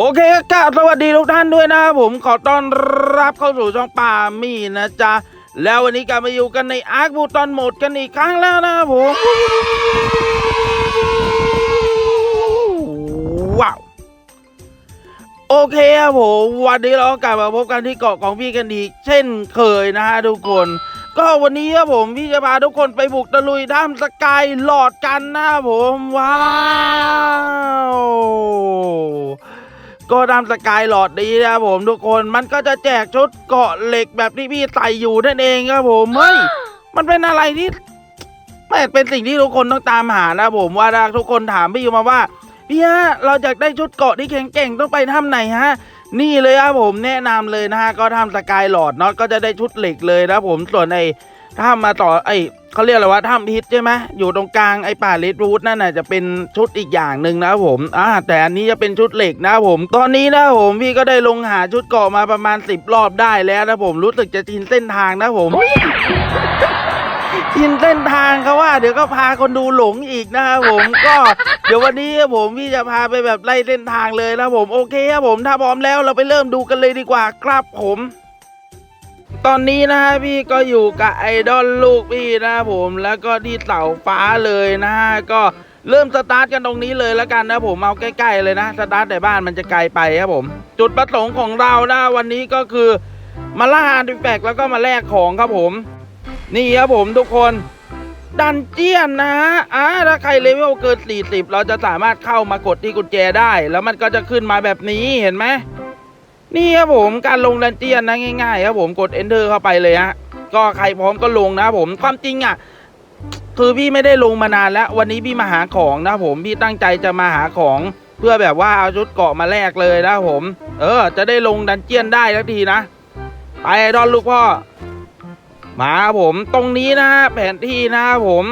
โอเคกราบสวัสดีทุกท่านด้วยนะครับผมขอต้อนรับเข้าสู่ช่องป่ามีนะจ๊ะ แล้ววันนี้กลับมาอยู่กันในอาร์คบูตอนโหมดกันอีกครั้งแล้วนะครับผมว้าวโอเคครับผมวันนี้เราก็กลับมาพบกันที่เกาะของพี่กันอีกเช่นเคยนะฮะทุกคน ก็วันนี้ครับผมพี่จะพาทุกคนไปบุกตะลุยถ้ำสกายหลอดกันนะครับผมว้าว ก็ทำสกายหลอดดีนะครับผมทุกคนมันก็จะแจกชุดเกาะเหล็กแบบที่พี่ใส่อยู่นั่นเองครับผมเฮ้ยมันเป็นอะไรที่แม่เป็นสิ่งที่ทุกคนต้องตามหานะผมว่าถ้าทุกคนถามพี่มาว่าพี่ฮะเราอยากได้ชุดเกาะที่แข็งแกร่งต้องไปถ้ำไหนฮะนี่เลยครับผมแนะนำเลยนะฮะก็ทำสกายหลอดเนาะก็จะได้ชุดเหล็กเลยนะผมส่วนไอ้ ถ้ำมาต่อไอ้เขาเรียกอะไรว่าถ้ำพิษใช่ไหมอยู่ตรงกลางไอ้ป่าเลดรูทนั่นน่ะจะเป็นชุดอีกอย่างหนึ่งนะครับผมอ่าแต่อันนี้จะเป็นชุดเหล็กนะครับผม ตอนนี้นะผมพี่ก็ได้ลงหาชุดเกาะมาประมาณ 10 รอบได้แล้วนะผมรู้สึกจะชินเส้นทางนะผมชินเส้นทางเขาว่า เดี๋ยวก็พาคนดูหลงอีกนะครับผมก็เดี๋ยววันนี้ผมพี่จะพาไปแบบไล่เส้นทางเลยนะผมโอเคครับผมถ้าพร้อมแล้วเราไปเริ่มดูกันเลยดีกว่าครับผม ตอนนี้นะฮะพี่ก็อยู่กับไอดอลลูกพี่นะผมแล้วก็ที่เสาฟ้าเลยนะฮะก็เริ่มสตาร์ทกันตรงนี้เลยแล้วกันนะผมเอาใกล้ๆเลยนะสตาร์ทแต่บ้านมันจะไกลไปครับผม จุดประสงค์ของเรานะวันนี้ก็คือมาล่าอาร์ติแฟกแล้วก็มาแลกของครับผม นี่ครับผมทุกคนดันเจียนนะฮะอ่าถ้าใครเลเวลเกิน40 เราจะสามารถเข้ามากดที่กุญแจได้ แล้วมันก็จะขึ้นมาแบบนี้เห็นไหม นี่ครับผมการลงดันเจียนนะง่ายๆครับผมกด enter เข้าไปเลยฮะก็ใครพร้อมก็ลงนะผมความจริงอะคือพี่ไม่ได้ลงมานานแล้ว วันนี้พี่มาหาของนะผมพี่ตั้งใจจะมาหาของเพื่อแบบว่าเอาชุดเกาะมาแลกเลยนะผม เออ จะได้ลงดันเจียนได้สักทีนะ ไปไอดอนลูกพ่อ มาครับผมตรงนี้นะฮะแผนที่นะครับผม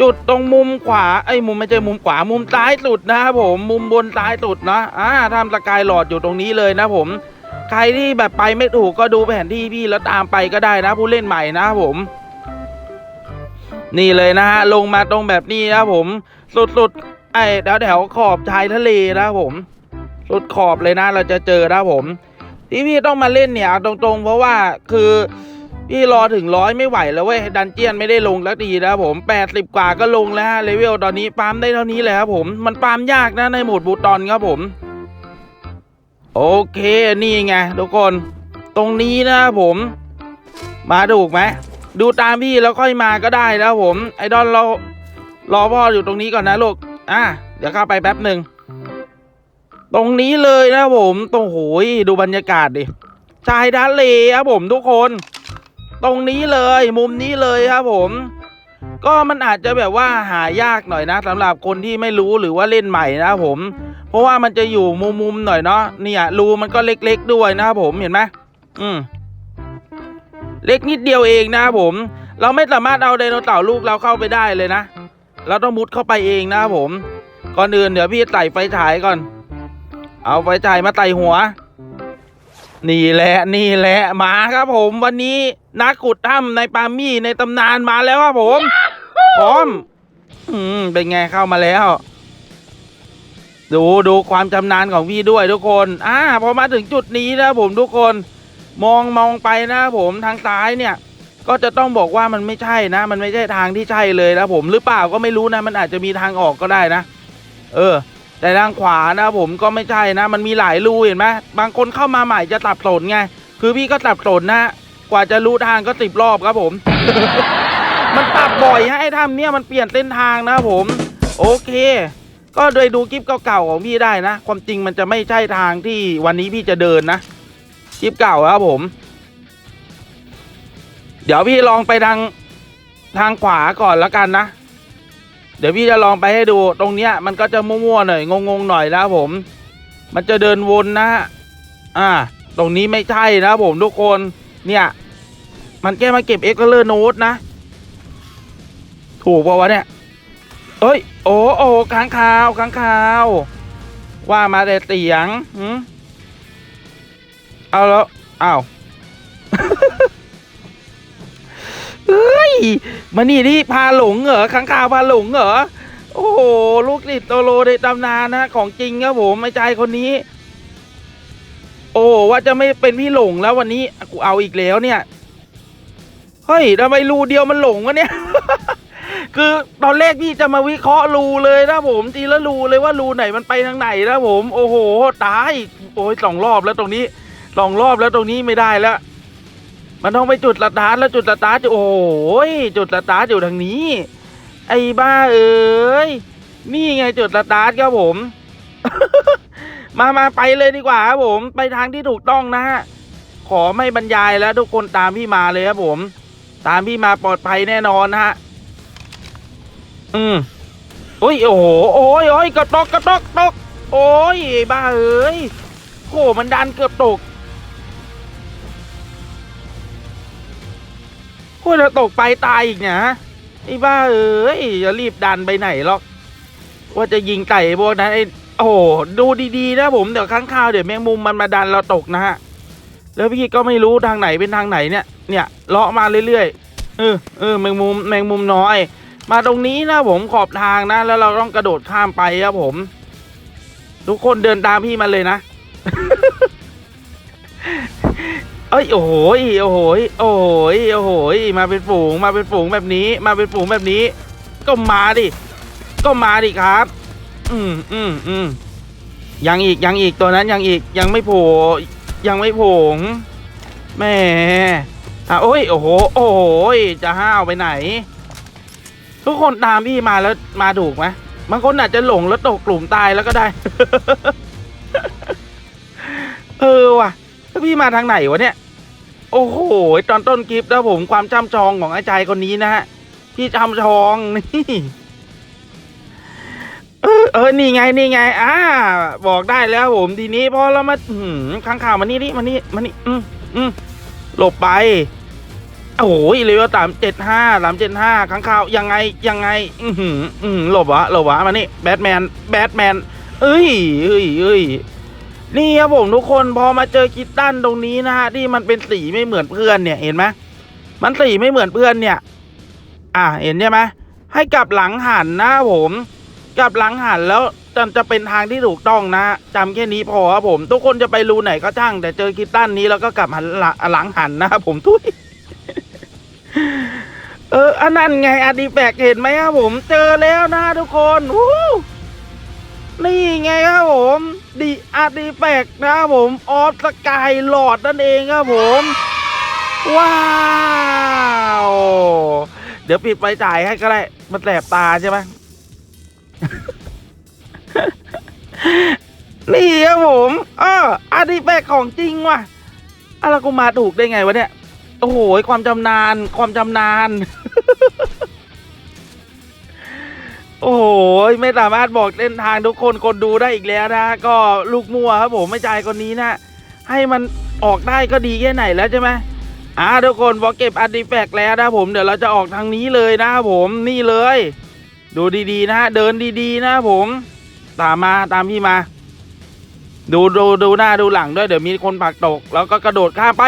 จุดตรงมุมขวาไอ้มุมไม่ใช่มุมขวามุมซ้ายสุดนะครับผมมุมบนซ้ายสุดนะอ่าทำสกายหลอดอยู่ตรงนี้เลยนะผม ใครที่แบบไปไม่ถูกก็ดูแผนที่พี่แล้วตามไปก็ได้นะ ผู้เล่นใหม่นะครับผม นี่เลยนะฮะลงมาตรงแบบนี้นะครับผม สุดๆไอ้แถวแถวขอบชายทะเลนะครับผม สุดขอบเลยนะ เราจะเจอนะครับผม ที่พี่ต้องมาเล่นเนี่ยตรงๆ เพราะว่าคือ พี่รอถึงร้อยไม่ไหวแล้วเว้ยดันเจียนไม่ได้ลงแล้วดีนะครับผมแปดสิบกว่าก็ลงแล้วเลเวลตอนนี้ปาล์มได้เท่านี้เลยครับผมมันปาล์มยากนะในโหมดบูตอนครับผม โอเคนี่ไงทุกคน ตรงนี้นะครับผม มาถูกไหมดูตามพี่แล้วค่อยมาก็ได้นะครับผม ไอดอลเรารอพ่ออยู่ตรงนี้ก่อนนะลูกอะเดี๋ยวข้าไปแป๊บหนึ่งตรงนี้เลยนะครับผมตรงโหยดูบรรยากาศดิชายทะเลครับผมทุกคน ตรงนี้เลยมุมนี้เลยครับผม ก็มันอาจจะแบบว่าหายากหน่อยนะสำหรับคนที่ไม่รู้หรือว่าเล่นใหม่นะครับผม เพราะว่ามันจะอยู่มุมมุมๆหน่อยเนาะเนี่ยรูมันก็เล็ก ๆ ด้วยนะครับผมเห็นไหมอืมเล็กนิดเดียวเองนะครับผม เราไม่สามารถเอาไดโนเสาร์ลูกเราเข้าไปได้เลยนะ เราต้องมุดเข้าไปเองนะครับผม ก่อนอื่นเดี๋ยวพี่ใส่ไฟฉายก่อน เอาไฟฉายมาไต่หัว นี่แหละนี่แหละมาครับผมวันนี้นักขุดถ้ำในปามี่ในตำนานมาแล้วครับผมพร้อม อืมเป็นไงเข้ามาแล้ว ดูดูความชำนาญของพี่ด้วยทุกคนอ่าพอมาถึงจุดนี้นะผมทุกคน มองมองไปนะผมทางซ้ายเนี่ย ก็จะต้องบอกว่ามันไม่ใช่นะ มันไม่ใช่ทางที่ใช่เลยนะผมหรือเปล่าก็ไม่รู้นะ มันอาจจะมีทางออกก็ได้นะ เออ แต่ทางขวานะผมก็ไม่ใช่นะ มันมีหลายรูเห็นไหมบางคนเข้ามาใหม่จะตับสนไง คือพี่ก็ตับสนนะกว่าจะรู้ทางก็สิบรอบครับผม มันปรับบ่อยให้ทำเนี่ยมันเปลี่ยนเส้นทางนะผม โอเค ก็โดยดูคลิปเก่าๆของพี่ได้นะ ความจริงมันจะไม่ใช่ทางที่วันนี้พี่จะเดินนะคลิปเก่าครับผม เดี๋ยวพี่ลองไปทางทางขวาก่อนแล้วกันนะ เดี๋ยวพี่จะลองไปให้ดูตรงเนี้ยมันก็จะมั่วๆหน่อยงงๆหน่อยนะครับผม มันจะเดินวนนะอ่า ตรงนี้ไม่ใช่นะผมทุกคนเนี่ย มันแค่มาเก็บเอ็กซ์เลอร์โน้ตนะ ถูกป่าวะเนี่ยเอ้ย โอ้โอ้ค้างคาวค้างคาว ว่ามาแต่เสียงหืมเอาแล้วอ้าวเฮ้ย มานี่ที่พาหลงเหรอค้างคาวพาหลงเหรอ โอ้โห ลูกติดโตโลในตำนานนะ ของจริงครับผมไอ้ใจคนนี้ โอ้ว่าจะไม่เป็นพี่หลงแล้ววันนี้กูเอาอีกแล้วเนี่ย เฮ้ยทำไมรูเดียวมันหลงวะเนี่ย คือตอนแรกพี่จะมาวิเคราะห์รูเลยนะผมทีละรูเลยว่ารูไหนมันไปทางไหนนะผม โอ้โหตายโอ้ยสองรอบแล้วตรงนี้สองรอบแล้วตรงนี้ไม่ได้แล้ว มันต้องไปจุดสตาร์ทแล้วจุดสตาร์ทโอ้ยจุดสตาร์ทอยู่ทางนี้ ไอ้บ้าเอ้ยนี่ไงจุดสตาร์ทครับผม มามาไปเลยดีกว่าครับผมไปทางที่ถูกต้องนะฮะขอไม่บรรยายแล้วทุกคนตามพี่มาเลยครับผม ตามพี่มาปลอดภัยแน่นอนนะฮะอืมอุ้ยโอ้โหโอ้ยโอ้ยกระตกกระตกตกโอ้ยไอ้บ้าเอ้ยโหมันดันเกือบตก โอ้ยแล้วตกไปตายอีกนะไอ้บ้าเอ้ยอย่ารีบดันไปไหนหรอก ว่าจะยิงไก่พวกนั้นไอ้โอ้โหดูดีๆนะผมเดี๋ยวข้างข้าวเดี๋ยวแมงมุมมันมาดันเราตกนะฮะแล้วพี่ก็ไม่รู้ทางไหนเป็นทางไหนเนี่ย เนี่ยเลาะมาเรื่อยๆเออเออแมงมุมแมงมุมน้อย มาตรงนี้นะผมขอบทางนะ แล้วเราต้องกระโดดข้ามไปครับผม ทุกคนเดินตามพี่มาเลยนะ อ้ยโอ้โหยโอ้โหยโอ้โหยโอ้โหยมาเป็นฝูงมาเป็นฝูงแบบนี้ มาเป็นฝูงแบบนี้ ก็มาดิ ก็มาดิครับ อืมอืมอืมยังอีกยังอีกตัวนั้นยังอีกยังไม่โผล่ยังไม่โผล่แม่อะโอ้ยโอ้โหโอ้โหจะห้าวไปไหน ทุกคนตามพี่มาแล้วมาถูกไหมบางคนอาจจะหลงแล้วตกกลุ่มตายแล้วก็ได้ เออว่ะแล้วพี่มาทางไหนวะเนี่ย โอ้โห ตอนต้นคลิปแล้วผมความจำชองของอาจารย์คนนี้นะฮะพี่จำชองนี่เออเออนี่ไงนี่ไงอ่าบอกได้แล้วผมทีนี้พอเรามาหืมข้างข่าวมานี่นี่มานี่มานี่อืมอืมหลบไปโอ้โหเลยว่าสามเจ็ดห้าสามเจ็ดห้าข้างข่าวยังไงยังไง อือหืออือหลบวะหลบวะมานี่แบทแมนแบทแมนเอ้ยเอ้ยเอ้ย นี่ครับผมทุกคนพอมาเจอคิตตันตรงนี้นะฮะที่มันเป็นสีไม่เหมือนเพื่อนเนี่ยเห็นไหมมันสีไม่เหมือนเพื่อนเนี่ย อะเห็นใช่ไหมให้กลับหลังหันนะผมกลับหลังหันแล้วจะจะเป็นทางที่ถูกต้องนะจำแค่นี้พอครับผม ทุกคนจะไปรูไหนก็ช่าง แต่เจอคิตตันนี้แล้วก็กลับหันหลังหันนะครับผมทุยเอออันนั้นไงอาร์ติแฟกเห็นไหมครับผมเจอแล้วนะทุกคนวู้ นี่ไงครับผมดีอาร์ติแฟกนะครับผมออฟสกายหลอดนั่นเองครับผม ว้าว เดี๋ยวปิดไฟจ่ายให้ก็ได้ มันแสบตาใช่ไหมนี่ครับผมเอออาร์ติแฟกของจริงว่ะอะไรกูมาถูกได้ไงวะเนี่ย โอ้โห ความจำนาน ความจำนาน โอ้โหไม่สามารถบอกเส้นทางทุกคนคนดูได้อีกแล้วนะ ก็ลูกมั่วครับผมไม่ใจายคนนี้นะให้มันออกได้ก็ดีแค่ไหนแล้วใช่ไหมอ่าทุกคนพอเก็บอาร์ติแฟกต์แล้วนะผมเดี๋ยวเราจะออกทางนี้เลยนะผมนี่เลย ดูดีๆนะเดินดีๆนะผมตามมาตามพี่มา ดูดูดูหน้าดูหลังด้วยเดี๋ยวมีคนผลักตก แล้วก็กระโดดข้ามไป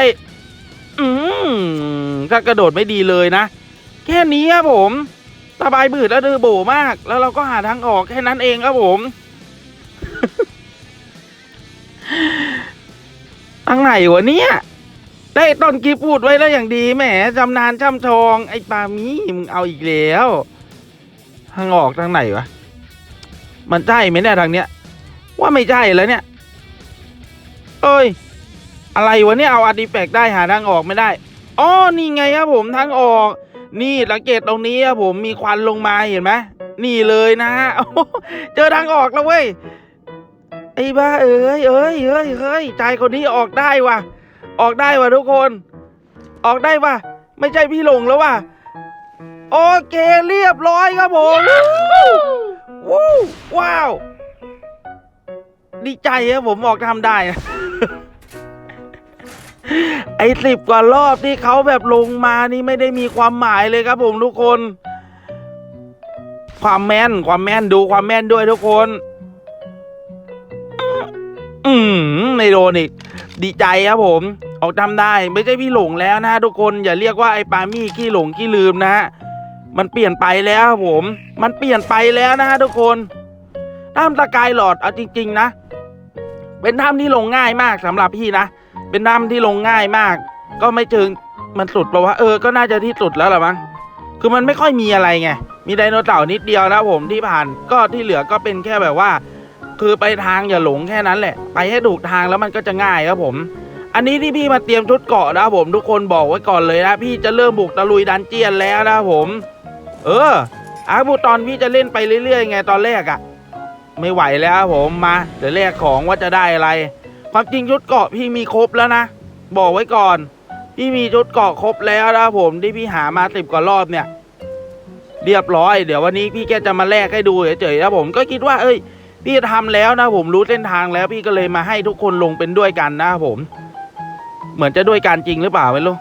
อืมถ้ากระโดดไม่ดีเลยนะ แค่นี้ครับผม สบายบืดแล้วดือโบมาก แล้วเราก็หาทางออกแค่นั้นเองครับผม ทางไหนวะเนี่ย ได้ต้นกีพูดไว้แล้วอย่างดีแหมจำนานช่ำชอง ไอ้ปามีมึงเอาอีกแล้ว ทางออกทางไหนวะ มันใช่ไหมเนี่ยทางเนี้ย ว่าไม่ใช่แล้วเนี่ย เอ้ย อะไรวะเนี่ยเอาอาร์ติแฟกต์ได้หาทางออกไม่ได้อ๋อนี่ไงครับผมทางออก นี่สังเกตตรงนี้ครับผมมีควันลงมาเห็นไหมนี่เลยนะฮะเจอทางออกแล้วเว้ยไอ้บ้าเอ้ยเอ้ยเอ้ยเฮ้ยใจคนนี้ออกได้ว่ะ ออกได้ว่ะทุกคน ออกได้ว่ะ ไม่ใช่พี่หลงแล้วว่ะโอเคเรียบร้อยครับผมวู้ว้าว ดีใจครับผมออกทำได้ ไอ้สิบกว่ารอบที่เขาแบบลงมานี่ไม่ได้มีความหมายเลยครับผมทุกคน ความแม่นความแม่นดูความแม่นด้วยทุกคน อืมไม่โดนอีกดีใจครับผม ออกทำได้ไม่ใช่พี่หลงแล้วนะทุกคนอย่าเรียกว่าไอ้ปามี่ขี้หลงขี้ลืมนะฮะมันเปลี่ยนไปแล้วครับผม มันเปลี่ยนไปแล้วนะฮะทุกคนถ้ำสกายหลอดเอาจริง ๆ นะเป็นถ้ำที่ลงง่ายมากสำหรับพี่นะ เป็นถ้ำที่ลงง่ายมาก ก็ไม่เชิงมันสุดแปลว่าเออก็น่าจะที่สุดแล้วล่ะมั้งคือมันไม่ค่อยมีอะไรไงมีไดโนเสาร์นิดเดียวนะผมที่ผ่านก็ที่เหลือก็เป็นแค่แบบว่า คือไปทางอย่าหลงแค่นั้นแหละ ไปให้ถูกทางแล้วมันก็จะง่ายครับผม อันนี้ที่พี่มาเตรียมชุดเกาะนะผมทุกคนบอกไว้ก่อนเลยนะพี่จะเริ่มบุกตะลุยดันเจียนแล้วนะผม เอออาบุตอนพี่จะเล่นไปเรื่อยๆไงตอนแรกอะ่ะ ไม่ไหวแล้วผมมาเดี๋ยวแลกของว่าจะได้อะไร ความจริงชุดเกาะพี่มีครบแล้วนะ บอกไว้ก่อน พี่มีชุดเกาะครบแล้วนะผมที่พี่หามาสิบกว่ารอบเนี่ย เรียบร้อย เดี๋ยววันนี้พี่แกจะมาแลกให้ดูเฉยๆนะผมก็คิดว่า เอ้ย พี่ทำแล้วนะผมรู้เส้นทางแล้ว พี่ก็เลยมาให้ทุกคนลงเป็นด้วยกันนะผม เหมือนจะด้วยกันจริงหรือเปล่าไม่รู้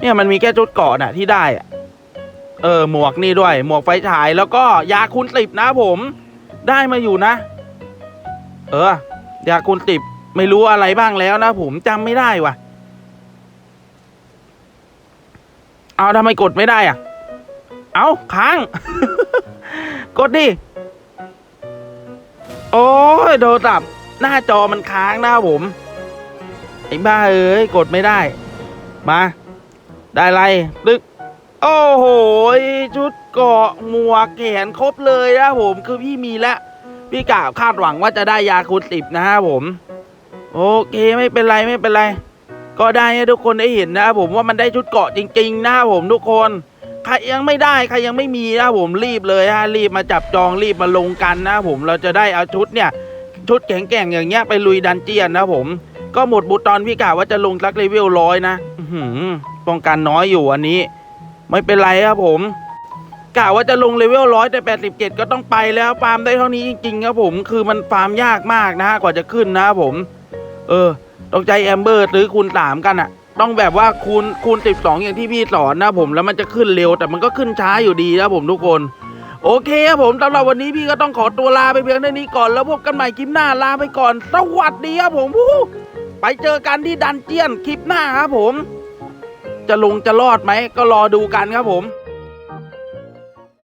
เนี่ยมันมีแค่ชุดเกาะน่ะที่ได้อะเออหมวกนี่ด้วย หมวกไฟฉายแล้วก็ยาคูณสิบนะผม ได้มาอยู่นะ เออ ยาคูณสิบ ไม่รู้อะไรบ้างแล้วนะผมจำไม่ได้ว่ะ เอาทำไมกดไม่ได้อะ เอาค้าง กดดิ โอ้ยโทรศัพท์หน้าจอมันค้างน้าผม ไอ้บ้าเอ้ยกดไม่ได้ มา ได้ไรตึกโอ้โห ชุดเกาะหมวกแขนครบเลยนะผม คือพี่มีแล้ว พี่กะคาดหวังว่าจะได้ยาคูณสิบนะครับผม โอเคไม่เป็นไรไม่เป็นไร ก็ได้ให้ทุกคนได้เห็นนะครับผมว่ามันได้ชุดเกาะจริง ๆ นะครับผมทุกคนใครยังไม่ได้ใครยังไม่มีนะผมรีบเลยฮะรีบมาจับจองรีบมาลงกันนะผมเราจะได้เอาชุดเนี่ย ชุดแข็งๆอย่างเงี้ยไปลุยดันเจียนนะผม ก็หมดบุตรตอนพี่กะว่าจะลงสักเลเวลร้อยนะป้องกันน้อยอยู่อันนี้ ไม่เป็นไรครับผมกะว่าจะลงเลเวลร้อยแต่แปดสิบเจ็ดก็ต้องไปแล้วฟาร์มได้เท่านี้จริงๆครับผม คือมันฟาร์มยากมากนะฮะกว่าจะขึ้นนะครับผม เออ ต้องใจแอมเบอร์ซื้อคูณสามกันอะต้องแบบว่าคูณคูณสิบสองอย่างที่พี่สอนนะผมแล้วมันจะขึ้นเร็ว แต่มันก็ขึ้นช้าอยู่ดีนะผมทุกคน โอเคครับผมสำหรับวันนี้พี่ก็ต้องขอตัวลาไปเพียงเท่านี้ก่อนแล้วพบกันใหม่คลิปหน้าลาไปก่อน สวัสดีครับผมไปเจอกันที่ดันเจียนคลิปหน้าครับผม จะลงจะรอดไหมก็รอดูกันครับผม